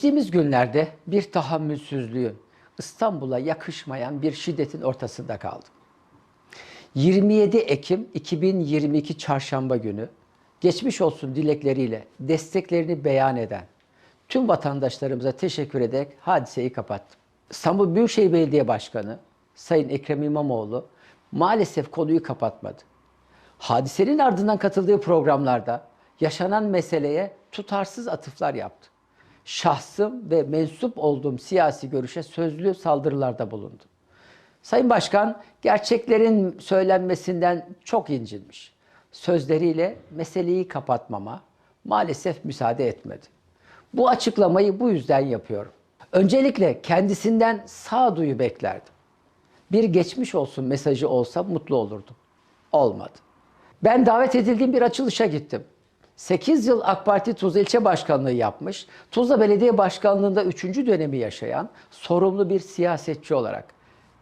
Geçtiğimiz günlerde bir tahammülsüzlüğün, İstanbul'a yakışmayan bir şiddetin ortasında kaldım. 27 Ekim 2022 Çarşamba günü geçmiş olsun dilekleriyle desteklerini beyan eden tüm vatandaşlarımıza teşekkür ederek hadiseyi kapattım. İstanbul Büyükşehir Belediye Başkanı Sayın Ekrem İmamoğlu maalesef konuyu kapatmadı. Hadisenin ardından katıldığı programlarda yaşanan meseleye tutarsız atıflar yaptı. Şahsım ve mensup olduğum siyasi görüşe sözlü saldırılarda bulundu. Sayın Başkan gerçeklerin söylenmesinden çok incinmiş. Sözleriyle meseleyi kapatmama maalesef müsaade etmedi. Bu açıklamayı bu yüzden yapıyorum. Öncelikle kendisinden sağduyu beklerdim. Bir geçmiş olsun mesajı olsa mutlu olurdum. Olmadı. Ben davet edildiğim bir açılışa gittim. 8 yıl AK Parti Tuzla İlçe Başkanlığı yapmış, Tuzla Belediye Başkanlığı'nda 3. dönemi yaşayan sorumlu bir siyasetçi olarak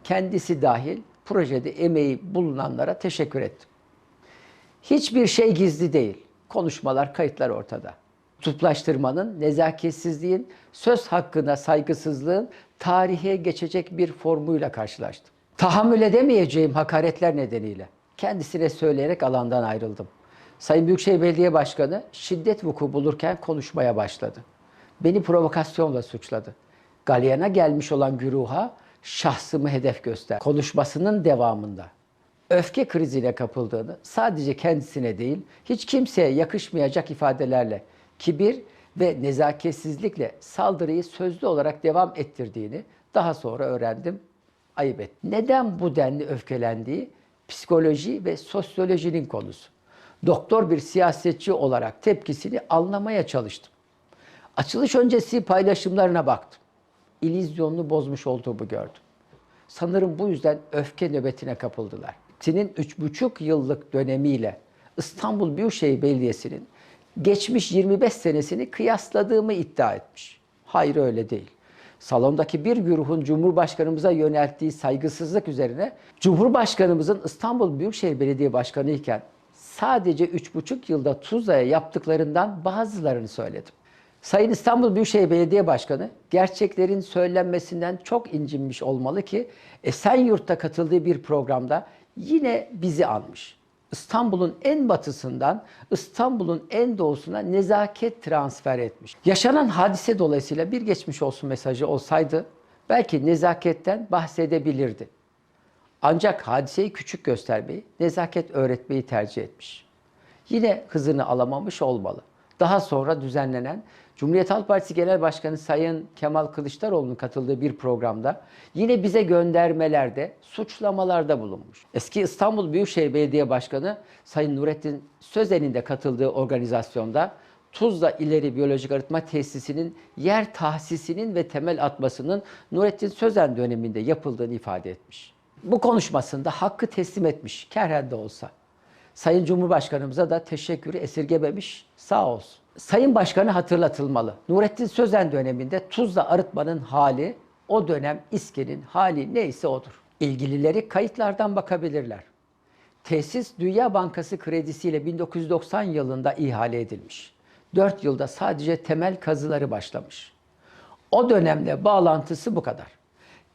kendisi dahil projede emeği bulunanlara teşekkür ettim. Hiçbir şey gizli değil. Konuşmalar, kayıtlar ortada. Kutuplaştırmanın, nezaketsizliğin, söz hakkına saygısızlığın tarihe geçecek bir formuyla karşılaştım. Tahammül edemeyeceğim hakaretler nedeniyle kendisine söyleyerek alandan ayrıldım. Sayın Büyükşehir Belediye Başkanı şiddet vuku bulurken konuşmaya başladı. Beni provokasyonla suçladı. Galyana gelmiş olan güruha şahsımı hedef göster. Konuşmasının devamında öfke krizine kapıldığını sadece kendisine değil hiç kimseye yakışmayacak ifadelerle kibir ve nezaketsizlikle saldırıyı sözlü olarak devam ettirdiğini daha sonra öğrendim. Ayıp et. Neden bu denli öfkelendiği psikoloji ve sosyolojinin konusu. Doktor bir siyasetçi olarak tepkisini anlamaya çalıştım. Açılış öncesi paylaşımlarına baktım. İllüzyonunu bozmuş olduğumu gördüm. Sanırım bu yüzden öfke nöbetine kapıldılar. Üç buçuk yıllık dönemiyle İstanbul Büyükşehir Belediyesi'nin geçmiş 25 senesini kıyasladığımı iddia etmiş. Hayır öyle değil. Salondaki bir güruhun Cumhurbaşkanımıza yönelttiği saygısızlık üzerine Cumhurbaşkanımızın İstanbul Büyükşehir Belediye Başkanı iken sadece 3,5 yılda Tuzla'ya yaptıklarından bazılarını söyledim. Sayın İstanbul Büyükşehir Belediye Başkanı gerçeklerin söylenmesinden çok incinmiş olmalı ki Esenyurt'ta katıldığı bir programda yine bizi almış. İstanbul'un en batısından İstanbul'un en doğusuna nezaket transfer etmiş. Yaşanan hadise dolayısıyla bir geçmiş olsun mesajı olsaydı belki nezaketten bahsedebilirdi. Ancak hadiseyi küçük göstermeyi, nezaket öğretmeyi tercih etmiş. Yine hızını alamamış olmalı. Daha sonra düzenlenen Cumhuriyet Halk Partisi Genel Başkanı Sayın Kemal Kılıçdaroğlu'nun katıldığı bir programda yine bize göndermelerde, suçlamalarda bulunmuş. Eski İstanbul Büyükşehir Belediye Başkanı Sayın Nurettin Sözen'in de katıldığı organizasyonda Tuzla İleri Biyolojik Arıtma Tesisi'nin yer tahsisinin ve temel atmasının Nurettin Sözen döneminde yapıldığını ifade etmiş. Bu konuşmasında hakkı teslim etmiş, kerhen de olsa. Sayın Cumhurbaşkanımıza da teşekkürü esirgememiş, sağ olsun. Sayın Başkanı hatırlatılmalı. Nurettin Sözen döneminde Tuzla arıtmanın hali, o dönem İSKİ'nin hali neyse odur. İlgilileri kayıtlardan bakabilirler. Tesis Dünya Bankası kredisiyle 1990 yılında ihale edilmiş. 4 yılda sadece temel kazıları başlamış. O dönemle bağlantısı bu kadar.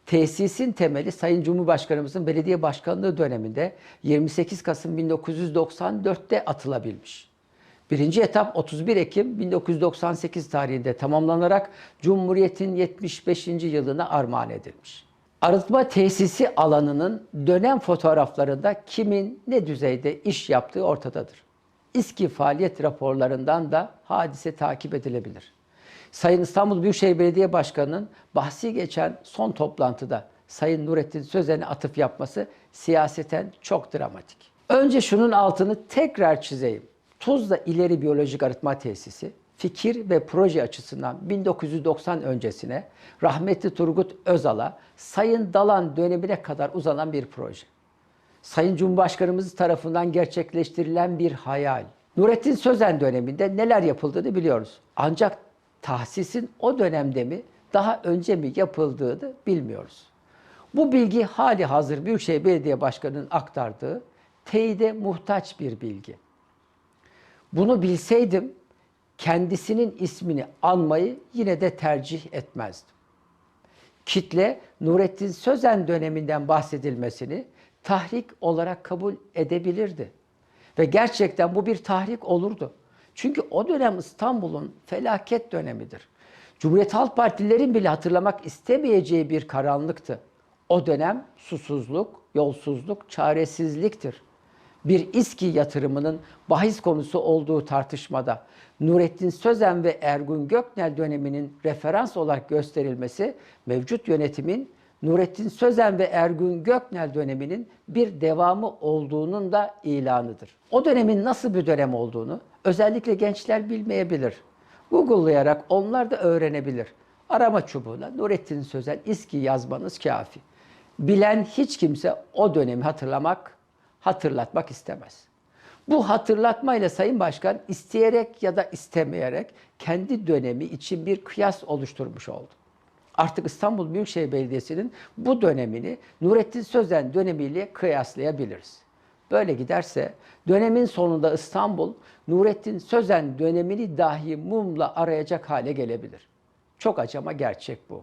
Tesisin temeli Sayın Cumhurbaşkanımızın belediye başkanlığı döneminde 28 Kasım 1994'te atılabilmiş. Birinci etap 31 Ekim 1998 tarihinde tamamlanarak Cumhuriyet'in 75. yılına armağan edilmiş. Arıtma tesisi alanının dönem fotoğraflarında kimin ne düzeyde iş yaptığı ortadadır. İSKİ faaliyet raporlarından da hadise takip edilebilir. Sayın İstanbul Büyükşehir Belediye Başkanı'nın bahsi geçen son toplantıda Sayın Nurettin Sözen'e atıf yapması siyaseten çok dramatik. Önce şunun altını tekrar çizeyim. Tuzla İleri Biyolojik Arıtma Tesisi fikir ve proje açısından 1990 öncesine rahmetli Turgut Özal'a Sayın Dalan dönemine kadar uzanan bir proje. Sayın Cumhurbaşkanımız tarafından gerçekleştirilen bir hayal. Nurettin Sözen döneminde neler yapıldığını biliyoruz. Ancak tahsisin o dönemde mi daha önce mi yapıldığını bilmiyoruz. Bu bilgi hali hazır Büyükşehir Belediye Başkanı'nın aktardığı teyide muhtaç bir bilgi. Bunu bilseydim kendisinin ismini anmayı yine de tercih etmezdi. Kitle Nurettin Sözen döneminden bahsedilmesini tahrik olarak kabul edebilirdi. Ve gerçekten bu bir tahrik olurdu. Çünkü o dönem İstanbul'un felaket dönemidir. Cumhuriyet Halk Partililerin bile hatırlamak istemeyeceği bir karanlıktı. O dönem susuzluk, yolsuzluk, çaresizliktir. Bir İSKİ yatırımının bahis konusu olduğu tartışmada Nurettin Sözen ve Ergun Göknel döneminin referans olarak gösterilmesi mevcut yönetimin Nurettin Sözen ve Ergun Göknel döneminin bir devamı olduğunun da ilanıdır. O dönemin nasıl bir dönem olduğunu özellikle gençler bilmeyebilir. Google'layarak onlar da öğrenebilir. Arama çubuğuna Nurettin Sözen İSKİ yazmanız kafi. Bilen hiç kimse o dönemi hatırlamak, hatırlatmak istemez. Bu hatırlatmayla Sayın Başkan isteyerek ya da istemeyerek kendi dönemi için bir kıyas oluşturmuş oldu. Artık İstanbul Büyükşehir Belediyesi'nin bu dönemini Nurettin Sözen dönemiyle kıyaslayabiliriz. Böyle giderse dönemin sonunda İstanbul Nurettin Sözen dönemini dahi mumla arayacak hale gelebilir. Çok acama gerçek bu.